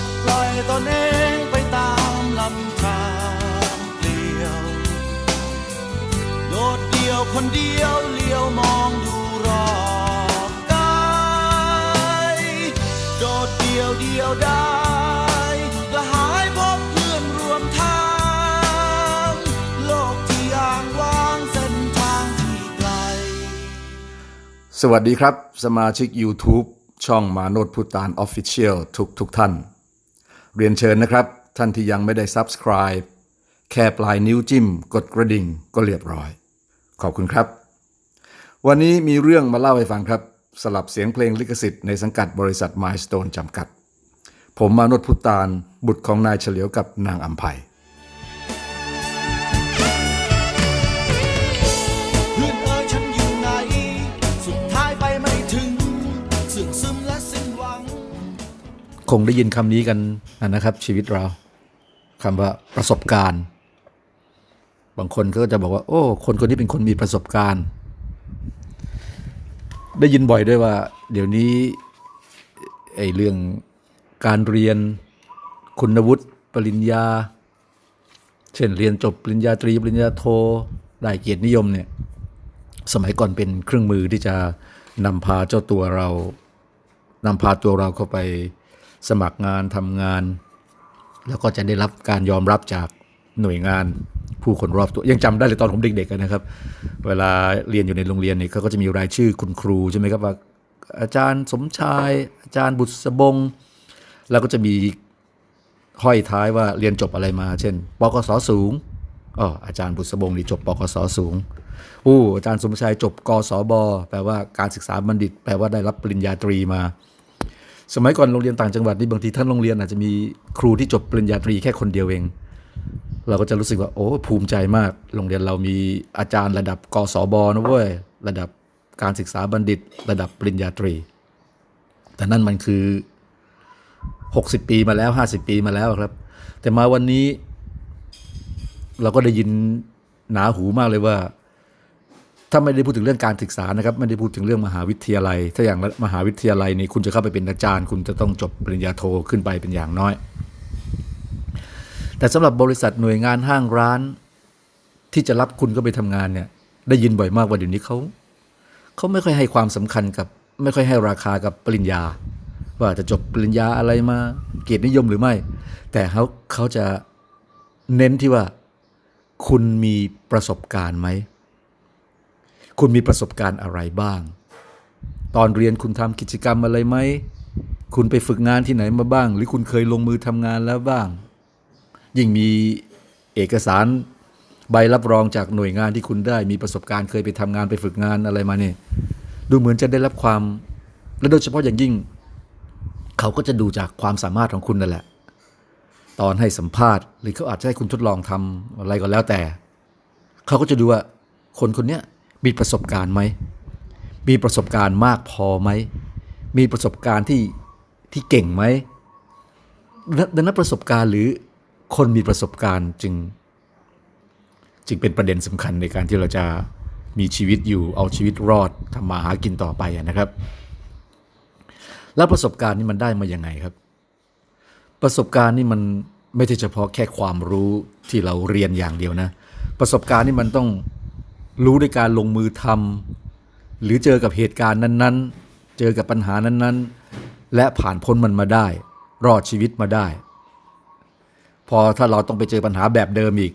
ดปล่อยตนเองไปตามลำธารเปลี่ยว โดดเดี่ยวคนเดียวเลี้ยวมองดูรอบกายโดดเดี่ยวเดียวได้กระหายพบเพื่อนรวมทาง โลกที่อ่างวางเส้นทางที่ไกล สวัสดีครับ สมาชิก YouTube ช่องมาโนดพุตาน Official ทุกทุกท่าน เรียนเชิญนะครับ ท่านที่ยังไม่ได้ Subscribe แค่ปลายนิ้วจิ้ม กดกระดิ่งก็เรียบร้อย ขอบคุณครับ วันนี้มีเรื่องมาเล่าให้ฟังครับ สลับเสียงเพลงลิขสิทธิ์ในสังกัดบริษัท Milestone จำกัด ผมมานดพุตานบุตรของนายเฉลียวกับนางอัมภัย คงได้ยินคำนี้กันนะครับ ชีวิตเราคำว่าประสบการณ์ บางคนก็จะบอกว่า โอ้ คนคนนี้เป็นคนมีประสบการณ์ ได้ยินบ่อยด้วยว่า เดี๋ยวนี้ไอ้เรื่องการเรียนคุณวุฒิปริญญา เช่นเรียนจบปริญญาตรีปริญญาโทได้เกียรตินิยมเนี่ยสมัยก่อนเป็นเครื่องมือที่จะนำพาเจ้าตัวเรานำพาตัวเราเข้าไป สมัครงานทำงาน แล้วก็จะได้รับการยอมรับจากหน่วยงานผู้คนรอบตัวยังจำได้เลยตอนผมเด็กๆนะครับ เวลาเรียนอยู่ในโรงเรียนเนี่ยเขาก็จะมีรายชื่อคุณครูใช่ไหมครับว่าอาจารย์สมชาย อาจารย์บุษบง แล้วก็จะมีห้อยท้ายว่าเรียนจบอะไรมา เช่นปกศสูงอ๋ออาจารย์บุษบงนี่จบปกศสูงอู้อาจารย์สมชายจบกศบแปลว่าการศึกษาบัณฑิต แปลว่าได้รับปริญญาตรีมา สมัยก่อนโรงเรียนต่างจังหวัดนี่บางทีท่านโรงเรียนอาจจะมีครูที่จบปริญญาตรีแค่คนเดียวเอง เราก็จะรู้สึกว่าโอ้ภูมิใจมาก โรงเรียนเรามีอาจารย์ระดับกศบนะเว้ยระดับการศึกษาบัณฑิต ระดับปริญญาตรี แต่นั่นมันคือ 60 ปีมาแล้ว 50 ปีมาแล้วครับ แต่มาวันนี้ เราก็ได้ยินหนาหูมากเลยว่า ถ้าไม่ได้พูดถึงเรื่องการศึกษานะครับไม่ได้พูดถึงเรื่องมหาวิทยาลัย ถ้าอย่างมหาวิทยาลัยนี่คุณจะเข้าไปเป็นอาจารย์ คุณจะต้องจบปริญญาโทขึ้นไปเป็นอย่างน้อย แต่สำหรับบริษัทหน่วยงานห้างร้าน ที่จะรับคุณก็ไปทำงานเนี่ย ได้ยินบ่อยมากว่าเดี๋ยวนี้เขาเขาไม่ค่อยให้ความสำคัญกับ ไม่ค่อยให้ราคากับปริญญา ว่าจะจบปริญญาอะไรมาเกียรตินิยมหรือไม่ แต่เขาเขาจะเน้นที่ว่า คุณมีประสบการณ์ไหม คุณมีประสบการณ์อะไรบ้าง ตอนเรียนคุณทำกิจกรรมอะไรไหม คุณไปฝึกงานที่ไหนมาบ้าง หรือคุณเคยลงมือทำงานแล้วบ้าง ยิ่งมีเอกสารใบรับรองจากหน่วยงานที่คุณได้ มีประสบการณ์เคยไปทำงานไปฝึกงานอะไรมาเนี่ยดูเหมือนจะได้รับความ และโดยเฉพาะอย่างยิ่ง เขาก็จะดูจากความสามารถของคุณนั่นแหละ ตอนให้สัมภาษณ์ หรือเขาอาจจะให้คุณทดลองทำอะไรก็แล้วแต่ เขาก็จะดูว่าคนคนนี้ มีประสบการณ์ไหม มีประสบการณ์มากพอไหม มีประสบการณ์ที่ที่เก่งไหมดังนั้นประสบการณ์หรือคนมีประสบการณ์จึง จึงเป็นประเด็นสำคัญในการที่เราจะมีชีวิตอยู่เอาชีวิตรอดทำมาหากินต่อไปนะครับ แล้วประสบการณ์นี่มันได้มาอย่างไงครับ ประสบการณ์นี่มันไม่ใช่เฉพาะแค่ความรู้ที่เราเรียนอย่างเดียวนะ ประสบการณ์นี่มันต้อง รู้ด้วยการลงมือทำหรือเจอกับเหตุการณ์นั้นๆ เจอกับปัญหานั้นๆ และผ่านพ้นมันมาได้ รอดชีวิตมาได้ พอถ้าเราต้องไปเจอปัญหาแบบเดิมอีก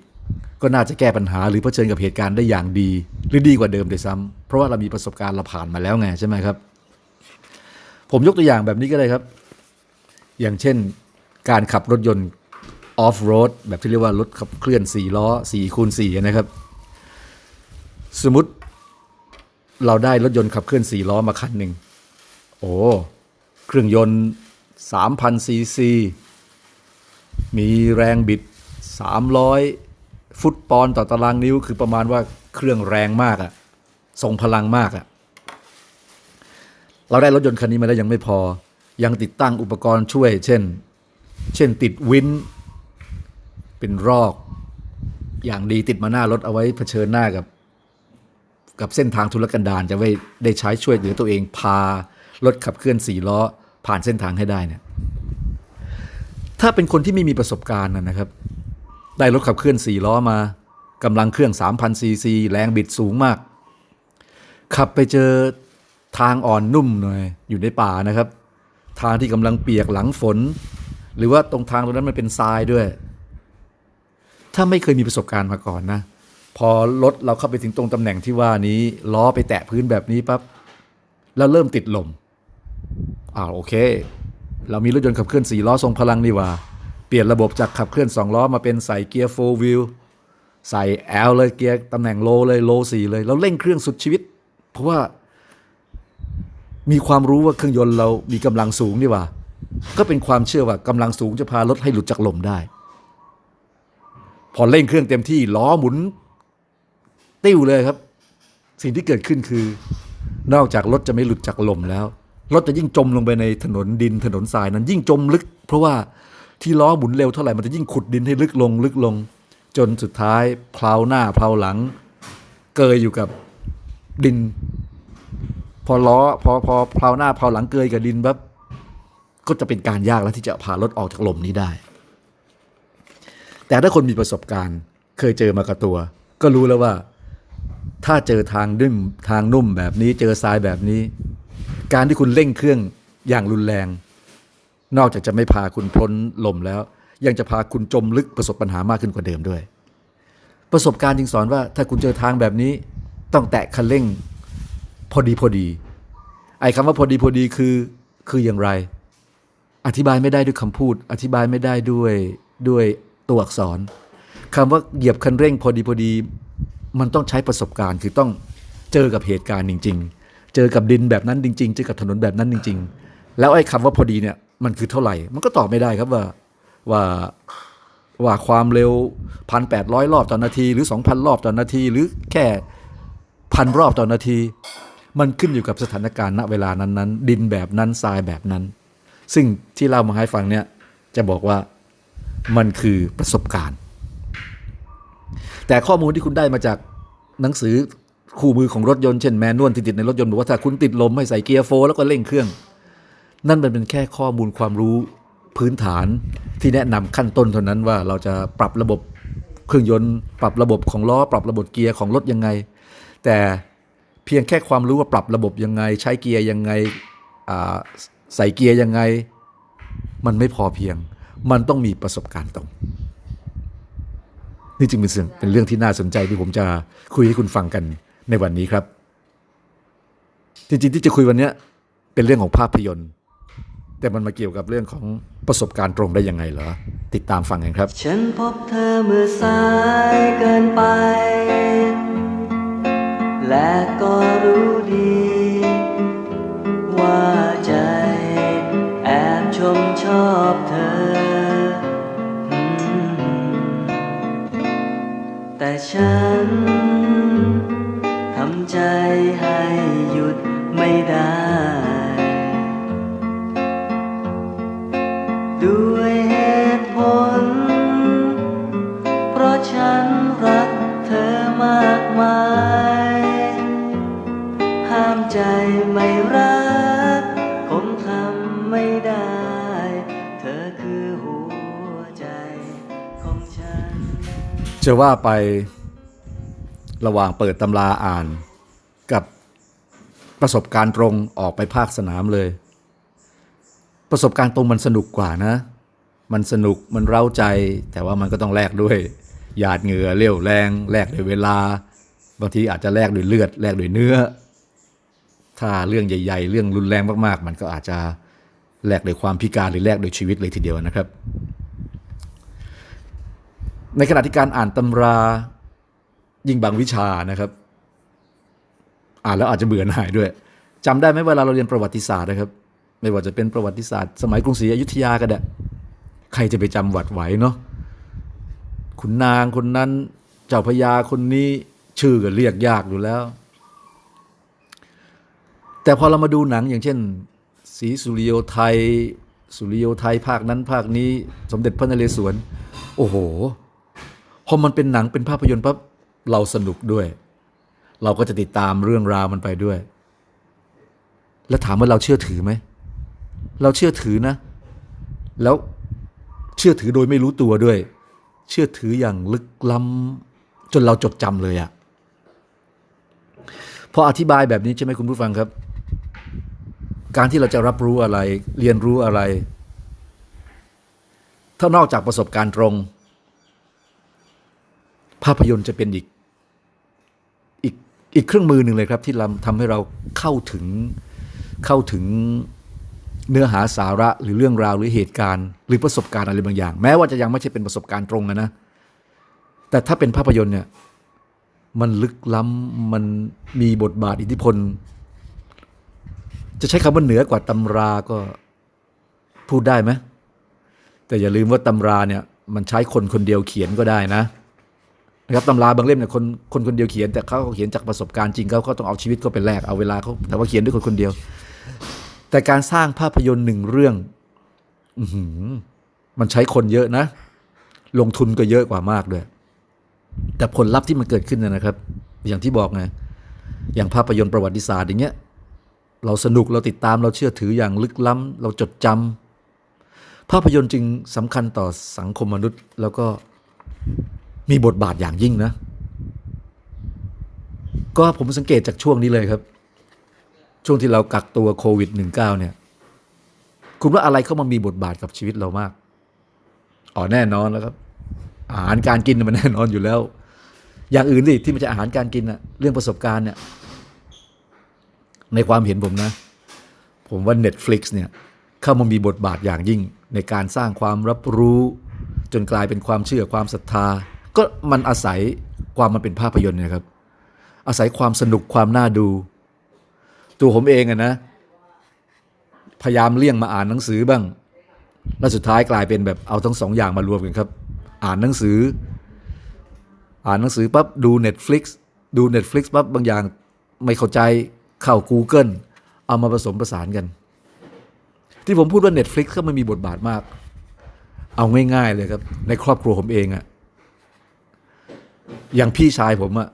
ก็น่าจะแก้ปัญหาหรือเผชิญกับเหตุการณ์ได้อย่างดี หรือดีกว่าเดิมด้วยซ้ำเพราะว่าเรามีประสบการณ์เราผ่านมาแล้วไงใช่ไหมครับ ผมยกตัวอย่างแบบนี้ก็ได้ครับ อย่างเช่น การขับรถยนต์ออฟโรดแบบที่เรียกว่ารถขับเคลื่อน4ล้อ4คูณ4นะครับ สมมติเราได้รถยนต์ขับเคลื่อน4ล้อมาคันหนึ่ง โอ้ เครื่องยนต์3,000ซีซี มีแรงบิด 300 ฟุตปอนด์ต่อตารางนิ้ว คือประมาณว่าเครื่องแรงมากอะทรงพลังมากอะเราได้รถยนต์คันนี้มาแล้วยังไม่พอ ยังติดตั้งอุปกรณ์ช่วย เช่น เช่นติดวินเป็นรอก อย่างดีติดมาหน้ารถเอาไว้เผชิญหน้ากับ กับเส้นทางทุรกันดารจะไว้ได้ใช้ช่วยเหลือตัวเองพารถขับเคลื่อนสี่ล้อผ่านเส้นทางให้ได้เนี่ยถ้าเป็นคนที่ไม่มีประสบการณ์นะนะครับ ได้รถขับเคลื่อนสี่ล้อมากำลังเครื่อง3,000ซีซีแรงบิดสูงมาก ขับไปเจอทางอ่อนนุ่มหน่อยอยู่ในป่านะครับ ทางที่กำลังเปียกหลังฝน หรือว่าตรงทางตรงนั้นมันเป็นทรายด้วย ถ้าไม่เคยมีประสบการณ์มาก่อนนะ พอรถเราเข้าไปถึงตรงตำแหน่งที่ว่านี้ล้อไปแตะพื้นแบบนี้ปั๊บแล้วเริ่มติดลมอ้าวโอเค เรามีรถยนต์ขับเคลื่อนสี่ล้อทรงพลังนี่ว่า เปลี่ยนระบบจากขับเคลื่อนสองล้อมาเป็นใส่เกียร์โฟวิลใส่แอลเลยเกียร์ตำแหน่งโลเลยโลสี่เลยเราเร่งเครื่องสุดชีวิต เพราะว่า มีความรู้ว่าเครื่องยนต์เรามีกำลังสูงนี่ว่า ก็เป็นความเชื่อว่ากำลังสูงจะพารถให้หลุดจากลมได้ พอเร่งเครื่องเต็มที่ล้อหมุน ติ้วเลยครับ สิ่งที่เกิดขึ้นคือ นอกจากรถจะไม่หลุดจากลมแล้ว รถจะยิ่งจมลงไปในถนนดินถนนทรายนั้น ยิ่งจมลึก เพราะว่าที่ล้อหมุนเร็วเท่าไหร่มันจะยิ่งขุดดินให้ลึกลงลึกลง จนสุดท้ายเพลาหน้าเพลาหลัง เกยอยู่กับดิน พอล้อพอพอเพลาหน้าเพลาหลังเกยกับดินปั๊บก็จะเป็นการยากแล้วที่จะพารถออกจากลมนี้ได้ แต่ถ้าคนมีประสบการณ์ เคยเจอมากับตัว ก็รู้แล้วว่า ถ้าเจอทางนุ่มทางนุ่มแบบนี้เจอทรายแบบนี้ การที่คุณเร่งเครื่องอย่างรุนแรง นอกจากจะไม่พาคุณพ้นลมแล้ว ยังจะพาคุณจมลึกประสบปัญหามากขึ้นกว่าเดิมด้วย ประสบการณ์จึงสอนว่าถ้าคุณเจอทางแบบนี้ ต้องแตะคันเร่ง พอดีพอดี ไอ้คำว่าพอดีพอดีคือคืออย่างไร อธิบายไม่ได้ด้วยคำพูด อธิบายไม่ได้ด้วยด้วยตัวอักษรคำว่าเหยียบคันเร่งพอดีพอดี มันต้องใช้ประสบการณ์ คือต้องเจอกับเหตุการณ์จริง ๆ เจอกับดินแบบนั้นจริง ๆ เจอกับถนนแบบนั้นจริง ๆ แล้วไอ้คำว่าพอดีเนี่ยมันคือเท่าไหร่ มันก็ตอบไม่ได้ครับว่าว่าว่าความเร็วพันแปดร้อยรอบต่อนนาที หรือสองพันรอบต่อนนาที หรือแค่พันรอบต่อนนาที มันขึ้นอยู่กับสถานการณ์ณเวลานั้นๆ ดินแบบนั้นทรายแบบนั้น ซึ่งที่เล่ามาให้ฟังเนี่ยจะบอกว่ามันคือประสบการณ์ แต่ข้อมูลที่คุณได้มาจากหนังสือคู่มือของรถยนต์เช่นแมนนวลที่ติดในรถยนต์บอกว่าถ้าคุณติดลมให้ใส่เกียร์โฟร์แล้วก็เร่งเครื่อง นั่นมันเป็นแค่ข้อมูลความรู้พื้นฐานที่แนะนำขั้นต้นเท่านั้นว่าเราจะปรับระบบเครื่องยนต์ ปรับระบบของล้อ ปรับระบบเกียร์ของรถยังไง แต่เพียงแค่ความรู้ว่าปรับระบบยังไง ใช้เกียร์ยังไงใส่เกียร์ยังไง มันไม่พอเพียง มันต้องมีประสบการณ์ตรง นี่จึงเป็นสิ่งเป็นเรื่องที่น่าสนใจที่ผมจะคุยให้คุณฟังกันในวันนี้ครับ จริงๆที่จะคุยวันนี้เป็นเรื่องของภาพยนตร์ แต่มันมาเกี่ยวกับเรื่องของประสบการณ์ตรงได้ยังไงเหรอ ติดตามฟังกันครับ ฉันพบเธอเมื่อสายเกินไป และก็รู้ดี ว่าใจ แอบชมชอบเธอ ฉันทำใจให้หยุดไม่ได้ ด้วยเหตุผล เพราะฉันรักเธอมากมาย ห้ามใจไม่รัก จะว่าไประหว่างเปิดตำราอ่านกับประสบการณ์ตรงออกไปภาคสนามเลย ประสบการณ์ตรงมันสนุกกว่านะ มันสนุกมันเร้าใจ แต่ว่ามันก็ต้องแลกด้วยหยาดเหงื่อเรี่ยวแรงแลกด้วยเวลา บางทีอาจจะแลกด้วยเลือดแลกด้วยเนื้อ ถ้าเรื่องใหญ่ๆ เรื่องรุนแรงมากๆ มันก็อาจจะแลกด้วยความพิการหรือแลกด้วยชีวิตเลยทีเดียวนะครับ ในขณะที่การอ่านตำรายิ่งบางวิชานะครับ อ่านแล้วอาจจะเบื่อหน่ายด้วยจำได้ไหมเวลาเราเรียนประวัติศาสตร์นะครับ ไม่ว่าจะเป็นประวัติศาสตร์ สมัยกรุงศรีอยุธยาก็ได้ใครจะไปจำหวัดไหวเนาะขุนนางคนนั้นเจ้าพญาคนนี้ชื่อก็เรียกยากอยู่แล้ว แต่พอเรามาดูหนังอย่างเช่นศรีสุริโยไทย สุริโยไทยภาคนั้นภาคนี้ สมเด็จพระนเรศวร โอ้โห พอมันเป็นหนังเป็นภาพยนตร์ปั๊บเราสนุกด้วย เราก็จะติดตามเรื่องราวมันไปด้วย แล้วถามว่าเราเชื่อถือไหม เราเชื่อถือนะ แล้วเชื่อถือโดยไม่รู้ตัวด้วย เชื่อถืออย่างลึกล้ำจนเราจดจำเลยอะพออธิบายแบบนี้ใช่ไหมคุณผู้ฟังครับ การที่เราจะรับรู้อะไร เรียนรู้อะไร ถ้านอกจากประสบการณ์ตรง ภาพยนตร์จะเป็นอีกอีกอีกเครื่องมือหนึ่งเลยครับ ที่ราทำให้เราเข้าถึงเข้าถึงเนื้อหาสาระหรือเรื่องราวหรือเหตุการณ์ หรือประสบการณ์อะไรบางอย่าง แม้ว่าจะยังไม่ใช่เป็นประสบการณ์ตรงอะนะ แต่ถ้าเป็นภาพยนตร์เนี่ยมันลึกล้ำมันมีบทบาทอิทธิพล จะใช้คำว่าเหนือกว่าตำราก็พูดได้ไหมแต่อย่าลืมว่าตำราเนี่ยมันใช้คนคนเดียวเขียนก็ได้นะ นะครับตำราบางเล่มเนี่ยคนคนคนเดียวเขียนแต่เขาเขียนจากประสบการณ์จริงเขาก็ต้องเอาชีวิตเขาไปแลกเอาเวลาเขาแต่ว่าเขียนด้วยคนคนเดียว แต่การสร้างภาพยนตร์หนึ่งเรื่อง อืมันใช้คนเยอะนะ ลงทุนก็เยอะกว่ามากด้วย แต่ผลลัพธ์ที่มันเกิดขึ้นเนยนะครับ อย่างที่บอกไงอย่างภาพยนตร์ประวัติศาสตร์อย่างเงี้ย เราสนุกเราติดตามเราเชื่อถืออย่างลึกล้ำเราจดจำภาพยนตร์จึงสำคัญต่อสังคมมนุษย์ แล้วก็ มีบทบาทอย่างยิ่งนะ ก็ผมสังเกตจากช่วงนี้เลยครับ ช่วงที่เรากักตัวโควิด -19 เนี่ย คุณว่าอะไรเข้ามามีบทบาทกับชีวิตเรามาก อ๋อแน่นอนแล้วครับ อาหารการกินมันแน่นอนอยู่แล้ว อย่างอื่นสิที่มันจะอาหารการกินอะเรื่องประสบการณ์เนี่ยในความเห็นผมนะ ผมว่า Netflix เนี่ยเข้ามามีบทบาทอย่างยิ่งในการสร้างความรับรู้ จนกลายเป็นความเชื่อความศรัทธา ก็มันอาศัยความมันเป็นภาพยนตร์นะครับ อาศัยความสนุกความน่าดู ตัวผมเองอะนะ พยายามเลี่ยงมาอ่านหนังสือบ้าง แล้วสุดท้ายกลายเป็นแบบเอาทั้งสองอย่างมารวมกันครับ อ่านหนังสือ อ่านหนังสือปั๊บดู Netflix ดู Netflix ปั๊บบางอย่างไม่เข้าใจเข้า Google เอามาผสมผสานกัน ที่ผมพูดว่า Netflix ก็มันมีบทบาทมาก เอาง่ายๆเลยครับ ในครอบครัวผมเองอะ อย่างพี่ชายผมอะ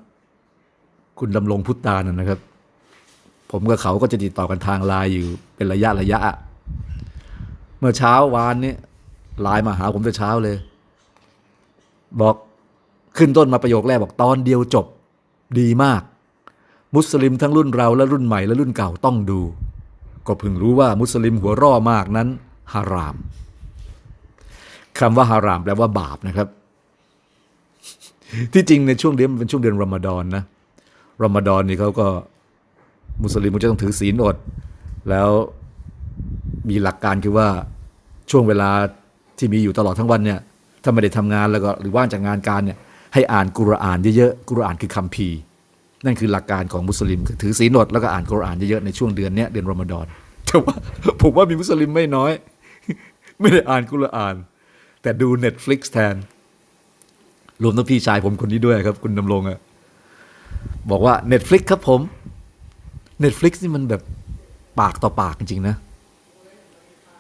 คุณดำรงพุทธานะนะครับ ผมกับเขาก็จะติดต่อกันทางไลน์อยู่เป็นระยะระยะ เมื่อเช้าวานนี้ไลน์มาหาผมแต่เช้าเลย บอกขึ้นต้นมาประโยคแรกบอกตอนเดียวจบดีมาก มุสลิมทั้งรุ่นเราและรุ่นใหม่และรุ่นเก่าต้องดู ก็เพิ่งรู้ว่ามุสลิมหัวร่อมากนั้นฮารามคำว่าฮารามแปลว่าบาปนะครับ ที่จริงในช่วงเดือนเป็นช่วงเดือนรอมฎอนนะรอมฎอนนี่เขาก็มุสลิมก็จะต้องถือศีลอด แล้วมีหลักการคือว่าช่วงเวลาที่มีอยู่ตลอดทั้งวันเนี่ยถ้าไม่ได้ทำงานแล้วก็หรือว่างจากงานการเนี่ยให้อ่านกุรอานเยอะๆกุรอานคือคัมภีร์ นั่นคือหลักการของมุสลิมคือถือศีลอดแล้วก็อ่านกุรอานเยอะๆในช่วงเดือนเนี้ยเดือนรอมฎอนแต่ว่าผมว่ามีมุสลิมไม่น้อย ไม่ได้อ่านกุรอาน แต่ดู Netflix แทน รวมทั้งพี่ชายผมคนนี้ด้วยครับ คุณดำรงอะบอกว่า Netflix ครับผม Netflix นี่มันแบบปากต่อปากจริงๆนะ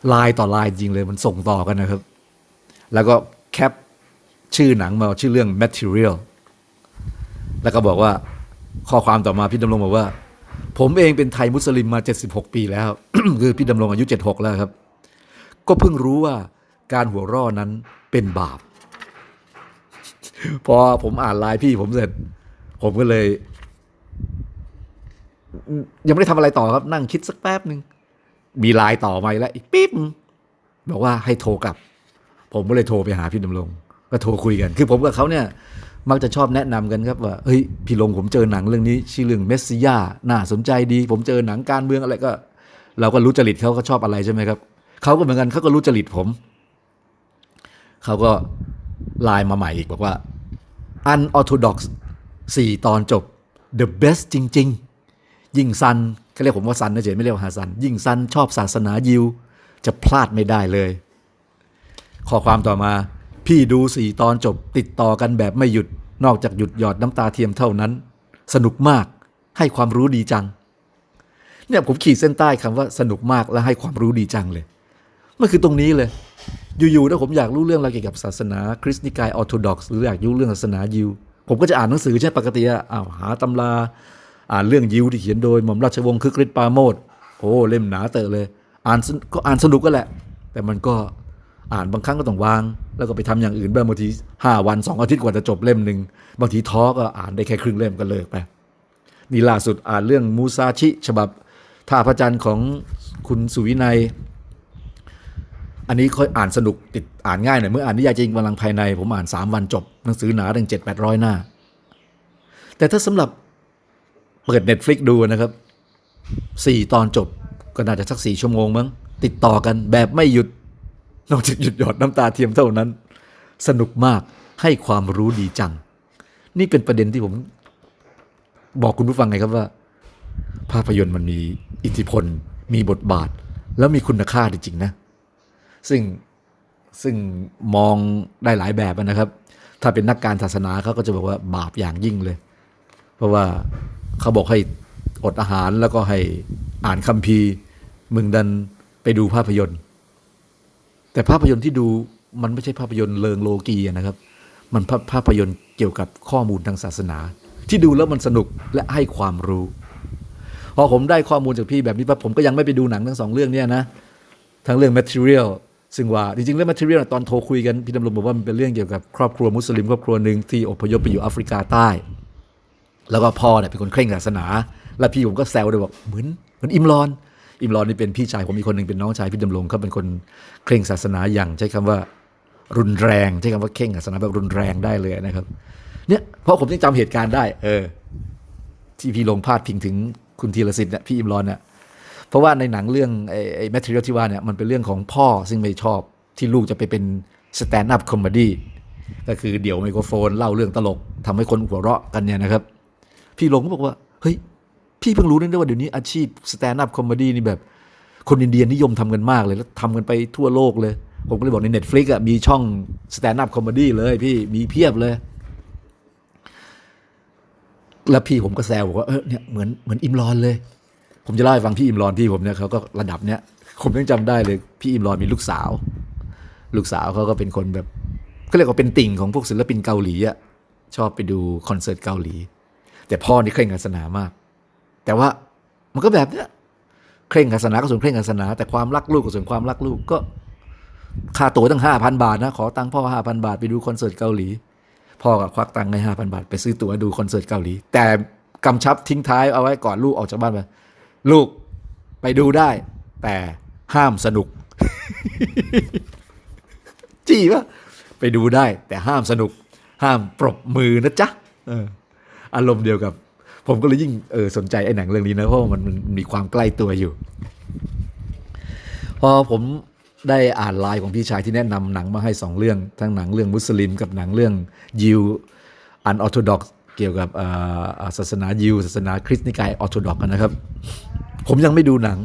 ไลน์ต่อไลน์จริงเลยมันส่งต่อกันนะครับ แล้วก็แคปชื่อหนังมาชื่อเรื่อง Material แล้วก็บอกว่าข้อความต่อมาพี่ดำรงบอกว่า ผมเองเป็นไทยมุสลิมมา 76 ปีแล้ว คือพี่ดำรงอายุ 76 แล้วครับ ก็เพิ่งรู้ว่าการหัวร่อนั้นเป็นบาป พอผมอ่านไลน์พี่ผมเสร็จ ผมก็เลย ยังไม่ได้ทำอะไรต่อครับ นั่งคิดสักแป๊บหนึ่งมีไลน์ต่อมาอีกแล้วอีกปิ๊บบอกว่าให้โทรกลับ ผมก็เลยโทรไปหาพี่ดำรงก็โทรคุยกัน คือผมกับเขาเนี่ย มักจะชอบแนะนำกันครับว่าเฮ้ยพี่ลงผมเจอหนังเรื่องนี้ ชื่อเรื่องเมสซิยาน่าสนใจดี ผมเจอหนังการเมืองอะไรก็ เราก็รู้จริตเขาก็ชอบอะไรใช่ไหมครับเขาก็เหมือนกันเขาก็รู้จริตผมเขาก็ไลน์มาใหม่อีกบอกว่า unorthodox สี่ตอนจบ the best จริง ๆ ยิ่งซันเขาเรียกผมว่าซันนะเฉยไม่เรียกว่าฮาซัน ยิ่งซันชอบศาสนายิว จะพลาดไม่ได้เลย ข้อความต่อมา พี่ดูสี่ตอนจบ ติดต่อกันแบบไม่หยุดนอกจากหยุดหยอดน้ำตาเทียมเท่านั้น สนุกมากให้ความรู้ดีจัง เนี่ยผมขีดเส้นใต้คำว่าสนุกมากและให้ความรู้ดีจังเลยมันคือตรงนี้เลย อยู่ๆถ้าผมอยากรู้เรื่องอะไรเกี่ยวกับศาสนาคริสต์นิกายออร์โธดอกซ์หรืออยากรู้เรื่องศาสนายิว ผมก็จะอ่านหนังสือใช่ปกติอ้าวหาตำราอ่านเรื่องยิวที่เขียนโดยหม่อมราชวงศ์คึกฤทธิ์ปาโมดโอ้เล่มหนาเตอะเลย อ่านก็อ่านสนุกก็แหละ แต่มันก็อ่านบางครั้งก็ต้องวาง แล้วก็ไปทำอย่างอื่นบ้างบางทีห้าวันสองอาทิตย์กว่าจะจบเล่มหนึ่งบางทีท้อก็อ่านได้แค่ครึ่งเล่มก็เลิกไปนี่ล่าสุดอ่านเรื่องมูซาชิ ฉบับท่าพระจันทร์ของคุณสุวินัย อันนี้ค่อยอ่านสนุกติดอ่านง่ายหน่อยเมื่ออ่านนิยายจริงพลังภายใน ผมอ่าน 3 วันจบ หนังสือหนาถึงเจ็ดแปดร้อยหน้า แต่ถ้าสำหรับเปิด Netflix ดูนะครับสี่ตอนจบก็น่าจะสักสี่ชั่วโมงมั้งติดต่อกันแบบไม่หยุด นอกจากหยุดหยอดน้ำตาเทียมเท่านั้น สนุกมากให้ความรู้ดีจัง นี่เป็นประเด็นที่ผม บอกคุณผู้ฟังไงครับว่า ภาพยนตร์มันมีอิทธิพล มีบทบาท แล้วมีคุณค่าจริงๆนะ ซึ่งซึ่งมองได้หลายแบบนะครับ ถ้าเป็นนักการศาสนาเขาก็จะบอกว่าบาปอย่างยิ่งเลย เพราะว่าเขาบอกให้อดอาหารแล้วก็ให้อ่านคัมภีร์ มึงดันไปดูภาพยนตร์ แต่ภาพยนตร์ที่ดูมันไม่ใช่ภาพยนตร์เลิงโลกีนะครับ มันภาภาพยนตร์เกี่ยวกับข้อมูลทางศาสนา ที่ดูแล้วมันสนุกและให้ความรู้ พอผมได้ข้อมูลจากพี่แบบนี้ปั๊บผมก็ยังไม่ไปดูหนังทั้งสองเรื่องเนี่ยนะทั้งเรื่อง material ซึ่งว่าจริงๆเรื่อง material น่ะตอนโทรคุยกันพี่ดำรงบอกว่ามันเป็นเรื่องเกี่ยวกับครอบครัวมุสลิมครอบครัวหนึ่งที่อพยพไปอยู่แอฟริกาใต้ แล้วก็พ่อเนี่ยเป็นคนเคร่งศาสนา แล้วพี่ผมก็แซวเลยบอกเหมือนเหมือนอิมรอน อิมรอนนี่เป็นพี่ชายผมมีคนหนึ่งเป็นน้องชายพี่ดำรงเขาเป็นคนเคร่งศาสนาอย่างใช้คำว่ารุนแรงใช้คำว่าเคร่งศาสนาแบบรุนแรงได้เลยนะครับ เนี่ยเพราะผมยังจำเหตุการณ์ได้ เออ ที่พี่ลงพาดพิงถึงคุณธีรสิทธิ์เนี่ยพี่อิมรอนเนี่ย เพราะว่าในหนังเรื่องไอ้ไอ้แมทริลที่ว่าเนี่ยมันเป็นเรื่องของพ่อซึ่งไม่ชอบที่ลูกจะไปเป็นสแตนด์อัพคอมเมดี้ก็คือเดี่ยวไมโครโฟนเล่าเรื่องตลกทำให้คนหัวเราะกันเนี่ยนะครับ พี่ลงก็บอกว่า เฮ้ย พี่เพิ่งรู้นะว่าเดี๋ยวนี้อาชีพสแตนด์อัพคอมเมดี้นี่แบบ คนอินเดียนิยมทำกันมากเลย แล้วทำกันไปทั่วโลกเลย ผมก็เลยบอกใน Netflix อะมีช่องสแตนด์อัพคอมเมดี้เลยพี่มีเพียบเลยแล้วพี่ผมก็แซวบอกว่าเออเนี่ยเหมือนเหมือนอิมรอนเลย ผมจะเล่าให้ฟังพี่อิมรอนพี่ผมเนี่ยเขาก็ระดับเนี้ยผมยังจำได้เลยพี่อิมรอนมีลูกสาว ลูกสาวเขาก็เป็นคนแบบเขาเรียกว่าเป็นติ่งของพวกศิลปินเกาหลีอะชอบไปดูคอนเสิร์ตเกาหลี แต่พ่อนี่เคร่งศาสนามาก แต่ว่ามันก็แบบเนี้ยเคร่งศาสนาก็ส่วนเคร่งศาสนา แต่ความรักลูกก็ส่วนความรักลูกก็ค่าตั๋วตั้งห้าพันบาทนะขอตังค์พ่อห้าพันบาทไปดูคอนเสิร์ตเกาหลี พ่อก็ควักตังค์ให้ห้าพันบาท ไปซื้อตั๋วดูคอนเสิร์ตเกาหลี แต่กำชับทิ้งท้ายเอาไว้ก่อนลูกออกจากบ้านไป ลูกไปดูได้ แต่ห้ามสนุก จี้ปะไปดูได้ แต่ห้ามสนุก ห้ามปรบมือนะจ๊ะเอออารมณ์เดียวกับ ผมก็เลยยิ่งเออสนใจไอ้หนังเรื่องนี้นะเพราะว่ามันมันมีความใกล้ตัวอยู่พอผมได้อ่านไลน์ของพี่ชายที่แนะนำหนังมาให้สองเรื่อง ทั้งหนังเรื่องมุสลิมกับหนังเรื่องยิวอันออร์โธดอก เกี่ยวกับศาสนายิวศาสนาคริสต์นิกายออร์โธดอกนะครับ ผมยังไม่ดูหนัง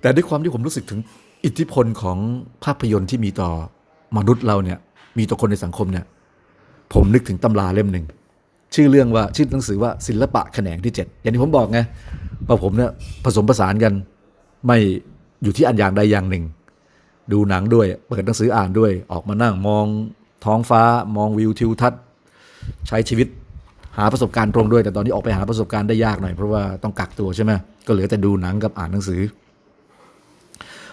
แต่ด้วยความที่ผมรู้สึกถึงอิทธิพลของภาพยนตร์ที่มีต่อมนุษย์เราเนี่ย มีต่อคนในสังคมเนี่ย ผมนึกถึงตำราเล่มหนึ่งชื่อเรื่องว่าชื่อหนังสือว่าศิลปะแขนงที่ 7 อย่างที่ผมบอกไงว่าผมเนี่ยผสมผสานกันไม่อยู่ที่อันอย่างใดอย่างหนึ่ง ดูหนังด้วย เปิดหนังสืออ่านด้วย ออกมานั่งมองท้องฟ้ามองวิวทิวทัศน์ ใช้ชีวิต หาประสบการณ์ตรงด้วย แต่ตอนนี้ออกไปหาประสบการณ์ได้ยากหน่อย เพราะว่าต้องกักตัวใช่ไหมก็เหลือแต่ดูหนังกับอ่านหนังสือ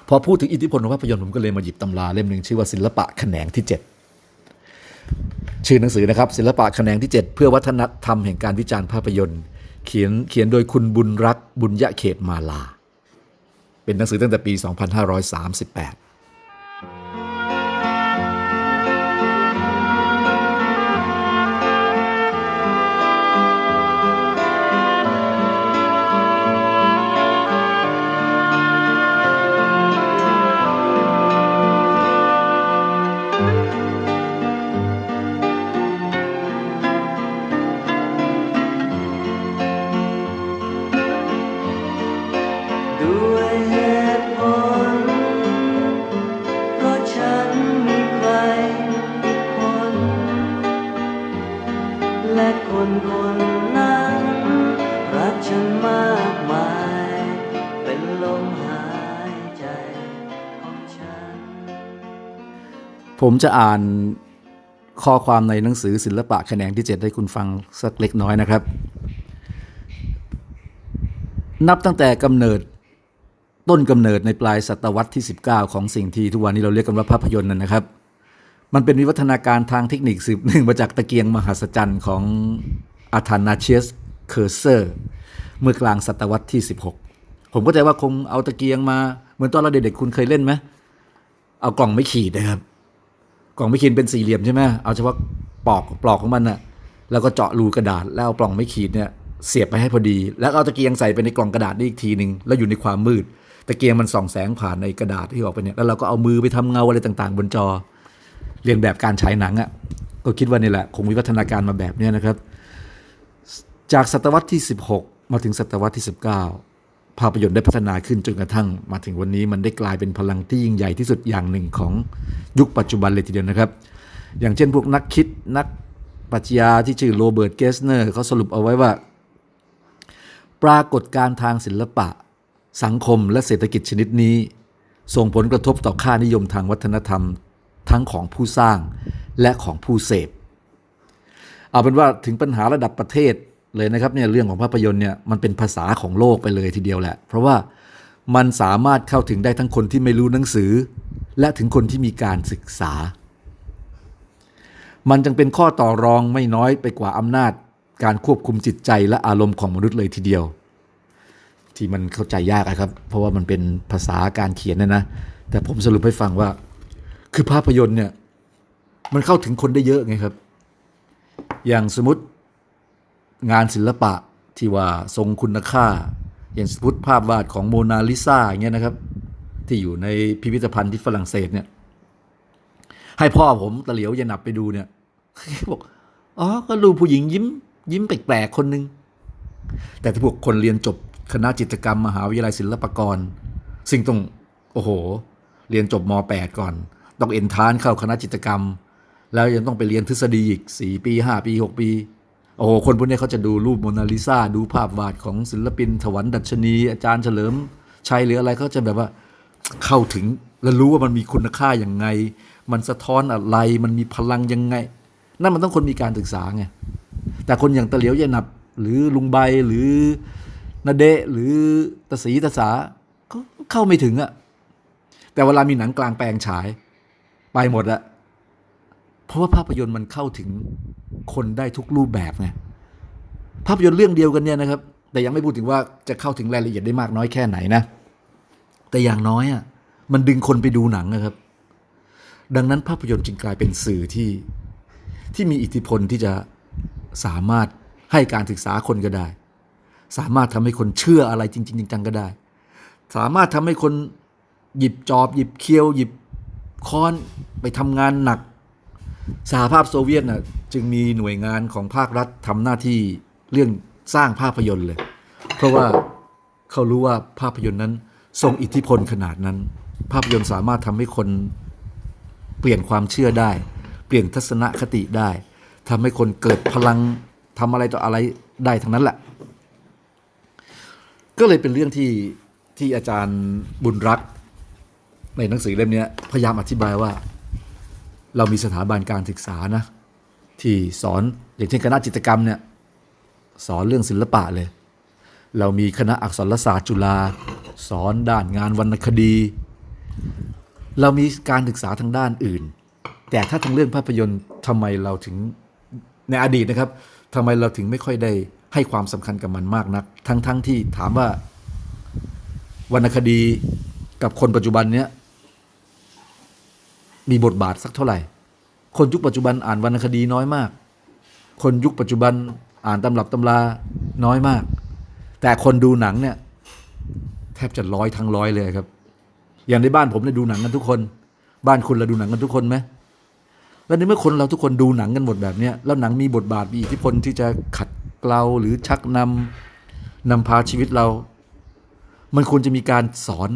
พอพูดถึงอิทธิพลของภาพยนตร์ผมก็เลยมาหยิบตำราเล่มหนึ่งชื่อว่าศิลปะแขนงที่ 7 ชื่อหนังสือนะครับ ศิลปะแขนงที่ 7 เพื่อวัฒนธรรมแห่งการวิจารณ์ภาพยนตร์ เขียนเขียนโดยคุณบุญรักษ์บุญยะเขตมาลา เป็นหนังสือตั้งแต่ปี 2538 คนคนนั้น รักฉันมากมาย เป็นลมหายใจของฉัน ผมจะอ่านข้อความในหนังสือศิลปะแขนงที่ 7 ให้คุณฟังสักเล็กน้อยนะครับ นับตั้งแต่กำเนิดต้นกำเนิดในปลายศตวรรษที่ 19 ของสิ่งที่ทุกวันนี้เราเรียกกันว่าภาพยนตร์นั่นนะครับ มันเป็นวิวัฒนาการทางเทคนิคสืบเนื่องมาจากตะเกียงมหัศจรรย์ของอาธานาเชียสเคอร์เซอร์ เมื่อกลางศตวรรษที่ 16 ผมก็ใจว่าคงเอาตะเกียงมา เหมือนตอนเราเด็กๆคุณเคยเล่นไหมเอากล่องไม่ขีดนะครับกล่องไม่ขีดเป็นสี่เหลี่ยมใช่ไหมเอาเฉพาะปอกปลอกของมันน่ะแล้วก็เจาะรูกระดาษแล้วเอาปล่องไม่ขีดเนี่ยเสียบไปให้พอดี แล้วเอาตะเกียงใส่ไปในกล่องกระดาษนี่อีกทีหนึ่งแล้วอยู่ในความมืด ตะเกียงมันส่องแสงผ่านในกระดาษที่ออกไปเนี่ยแล้วเราก็เอามือไปทำเงาอะไรต่างๆ บนจอ เรียนแบบการฉายหนังอะ่ะก็คิดว่านี่แหละ คงวิวัฒนาการมาแบบนี้นะครับ จากศตวรรษที่ 16 มาถึงศตวรรษที่ 19 ภาพยนตร์ได้พัฒนาขึ้นจนกระทั่ง มาถึงวันนี้มันได้กลายเป็นพลังที่ยิ่งใหญ่ที่สุดอย่างหนึ่งของยุคปัจจุบันเลยทีเดียวนะครับ อย่างเช่นพวกนักคิดนักปรัชญาที่ชื่อโรเบิร์ตเกสเนอร์เขาสรุปเอาไว้ว่า ปรากฏการทางศิลปะ สังคมและเศรษฐกิจชนิดนี้ ส่งผลกระทบต่อค่านิยมทางวัฒนธรรม ทั้งของผู้สร้างและของผู้เสพ เอาเป็นว่าถึงปัญหาระดับประเทศเลยนะครับเนี่ยเรื่องของภาพยนตร์เนี่ยมันเป็นภาษาของโลกไปเลยทีเดียวแหละ เพราะว่ามันสามารถเข้าถึงได้ทั้งคนที่ไม่รู้หนังสือ และถึงคนที่มีการศึกษา มันจึงเป็นข้อต่อรองไม่น้อยไปกว่าอำนาจ การควบคุมจิตใจและอารมณ์ของมนุษย์เลยทีเดียว ที่มันเข้าใจยากอะครับ เพราะว่ามันเป็นภาษาการเขียนนะนะ แต่ผมสรุปให้ฟังว่า คือภาพยนตร์เนี่ยมันเข้าถึงคนได้เยอะไงครับ อย่างสมมติงานศิลปะที่ว่าทรงคุณค่า อย่างสมมติภาพวาดของโมนาลิซาอย่างเงี้ยนะครับ ที่อยู่ในพิพิธภัณฑ์ที่ฝรั่งเศสเนี่ย ให้พ่อผมตะเหลียวยายหนับไปดูเนี่ยบอกอ๋อก็ดูผู้หญิงยิ้ม ยิ้มแปลกๆคนหนึ่งแต่ถ้าพวกคนเรียนจบคณะจิตกรรม มหาวิทยาลัยศิลปากร ซึ่งต้องโอ้โห เรียนจบม .8 ก่อน ต้องเอ็นทรานเข้าคณะจิตกรรม แล้วยังต้องไปเรียนทฤษฎีอีก 4 ปี 5 ปี 6 ปี โอ้โห คนพวกนี้เขาจะดูรูปโมนาลิซาดูภาพวาดของศิลปินถวันดัชนี อาจารย์เฉลิมชัยหรืออะไรเขาจะแบบว่าเข้าถึงและรู้ว่ามันมีคุณค่าอย่างไง มันสะท้อนอะไร มันมีพลังยังไง นั่นมันต้องคนมีการศึกษาไง แต่คนอย่างตะเหลียวยายนับ หรือลุงใบหรือนาเดะหรือตะสีตะสาก็เข้าไม่ถึงอะแต่เวลามีหนังกลางแปลงฉาย ไปหมดอะเพราะว่าภาพยนตร์มันเข้าถึงคนได้ทุกรูปแบบไงภาพยนตร์เรื่องเดียวกันเนี่ยนะครับ แต่ยังไม่พูดถึงว่าจะเข้าถึงรายละเอียดได้มากน้อยแค่ไหนนะ แต่อย่างน้อยอะมันดึงคนไปดูหนังนะครับ ดังนั้นภาพยนตร์จึงกลายเป็นสื่อที่ที่มีอิทธิพลที่จะสามารถให้การศึกษาคนก็ได้ สามารถทำให้คนเชื่ออะไรจริง ๆ จังๆก็ได้ สามารถทำให้คนหยิบจอบ หยิบเคียว หยิบ ค้อนไปทำงานหนัก สหภาพโซเวียตน่ะจึงมีหน่วยงานของภาครัฐทำหน้าที่เรื่องสร้างภาพยนตร์เลย เพราะว่าเขารู้ว่าภาพยนตร์นั้นทรงอิทธิพลขนาดนั้น ภาพยนตร์สามารถทำให้คนเปลี่ยนความเชื่อได้ เปลี่ยนทัศนคติได้ทำให้คนเกิดพลังทำอะไรต่ออะไรได้ทั้งนั้นแหละ ก็เลยเป็นเรื่องที่ที่อาจารย์บุญรักษ์ ในหนังสือเล่มนี้พยายามอธิบายว่า เรามีสถาบันการศึกษานะ ที่สอนอย่างเช่นคณะจิตกรรมเนี่ยสอนเรื่องศิลปะเลย เรามีคณะอักษรศาสตร์จุฬาสอนด้านงานวรรณคดี เรามีการศึกษาทางด้านอื่น แต่ถ้าทางเรื่องภาพยนตร์ทำไมเราถึงในอดีตนะครับทำไมเราถึงไม่ค่อยได้ให้ความสำคัญกับมันมากนัก ทั้งๆทที่ถามว่าวรรณคดีกับคนปัจจุบันเนี้ย มีบทบาทสักเท่าไหร่ คนยุคปัจจุบันอ่านวรรณคดีน้อยมาก คนยุคปัจจุบันอ่านตำรับตำราน้อยมาก แต่คนดูหนังเนี่ยแทบจะร้อยทั้งร้อยเลยครับ อย่างในบ้านผมเนี่ยดูหนังกันทุกคน บ้านคุณเราดูหนังกันทุกคนไหมแล้วในเมื่อคนเราทุกคนดูหนังกันหมดแบบเนี้ยแล้วหนังมีบทบาทมีอิทธิพลที่จะขัดเกลาหรือชักนำนำพาชีวิตเรา มันควรจะมีการสอน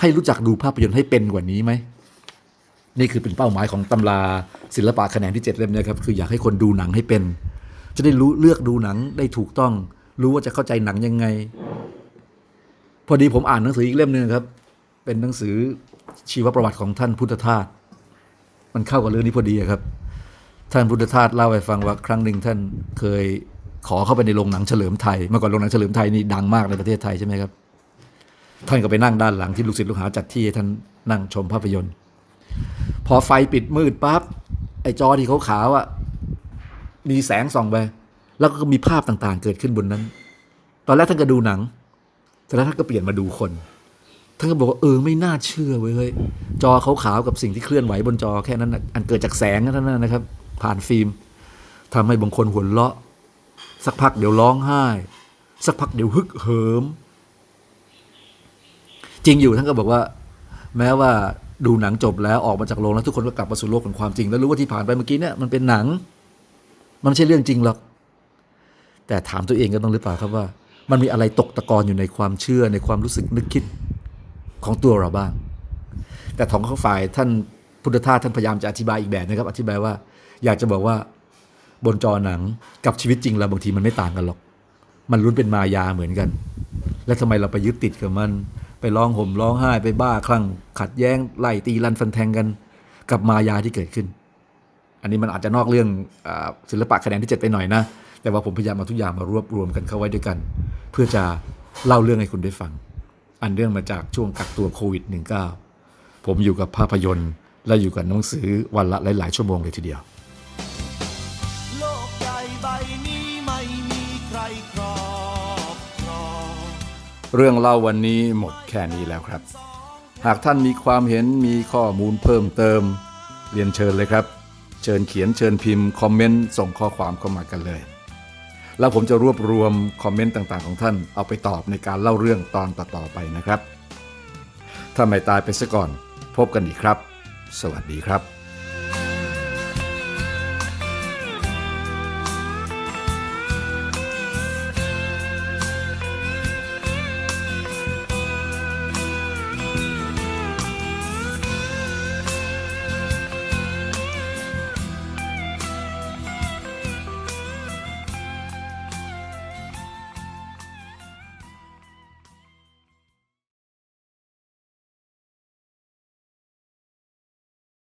ให้รู้จักดูภาพยนตร์ให้เป็นกว่านี้ไหม นี่คือเป็นเป้าหมายของตำราศิลปะแขนงที่เจ็ดเล่มเนะครับคืออยากให้คนดูหนังให้เป็น จะได้รู้เลือกดูหนังได้ถูกต้อง รู้ว่าจะเข้าใจหนังยังไง พอดีผมอ่านหนังสืออีกเล่มหนึ่งครับ เป็นหนังสือชีวประวัติของท่านพุทธทาสมันเข้ากับเรื่องนี้พอดีครับ ท่านพุทธทาสเล่าให้ฟังว่าครั้งหนึ่งท่านเคยขอเข้าไปในโรงหนังเฉลิมไทยเมื่อก่อนโรงหนังเฉลิมไทยนี่ดังมากในประเทศไทยใช่ไหมครับท่านก็ไปนั่งด้านหลังที่ลูกศิษย์ลูกหาจัดที่ท่านนั่งชมภาพยนตร์ พอไฟปิดมืดปั๊บไอ้จอที่เขาขาวๆอะมีแสงส่องไปแล้วก็มีภาพต่างๆ เกิดขึ้นบนนั้น ตอนแรกท่านก็ดูหนังแต่แล้วท่านก็เปลี่ยนมาดูคน ท่านก็บอกว่าเออไม่น่าเชื่อเว้ยจอขาวๆกับสิ่งที่เคลื่อนไหวบนจอแค่นั้นอันเกิดจากแสงเท่านั้นนะครับ ผ่านฟิล์มทำให้บางคนหัวเราะ สักพักเดี๋ยวร้องไห้ สักพักเดี๋ยวฮึกเหิม จริงอยู่ท่านก็บอกว่า แม้ว่า ดูหนังจบแล้วออกมาจากโรงแล้วทุกคนก็กลับมาสู่โลกของความจริง แล้วรู้ว่าที่ผ่านไปเมื่อกี้เนี่ยมันเป็นหนัง มันไม่ใช่เรื่องจริงหรอก แต่ถามตัวเองกันบ้างหรือเปล่าครับว่า มันมีอะไรตกตะกอนอยู่ในความเชื่อในความรู้สึกนึกคิดของตัวเราบ้าง แต่ของข้างฝ่ายท่านพุทธทาสท่านพยายามจะอธิบายอีกแบบนะครับ อธิบายว่า อยากจะบอกว่าบนจอหนังกับชีวิตจริงเราบางทีมันไม่ต่างกันหรอก มันล้วนเป็นมายาเหมือนกัน แล้วทำไมเราไปยึดติดกับมัน ร้องห่มร้องไห้ไปบ้าคลั่งขัดแย้งไล่ตีรันฟันแทงกัน กับมายาที่เกิดขึ้น อันนี้มันอาจจะนอกเรื่องอศิลปะคะแนนที่เจ็ดไปหน่อยนะ แต่ว่าผมพยายามเอาทุกอย่างมารวบรวมกันเข้าไว้ด้วยกัน เพื่อจะเล่าเรื่องให้คุณได้ฟัง อันเรื่องมาจากช่วงกักตัวโควิด -19 ผมอยู่กับภาพยนตร์และอยู่กับหนังสือวันละหลาย ๆ ชั่วโมงเลยทีเดียว เรื่องเล่าวันนี้หมดแค่นี้แล้วครับ หากท่านมีความเห็นมีข้อมูลเพิ่มเติม เรียนเชิญเลยครับ เชิญเขียนเชิญพิมพ์คอมเมนต์ส่งข้อความเข้ามากันเลย แล้วผมจะรวบรวมคอมเมนต์ต่างๆของท่านเอาไปตอบในการเล่าเรื่องตอนต่อๆไปนะครับ ถ้าไม่ตายไปซะก่อน พบกันอีกครับ สวัสดีครับ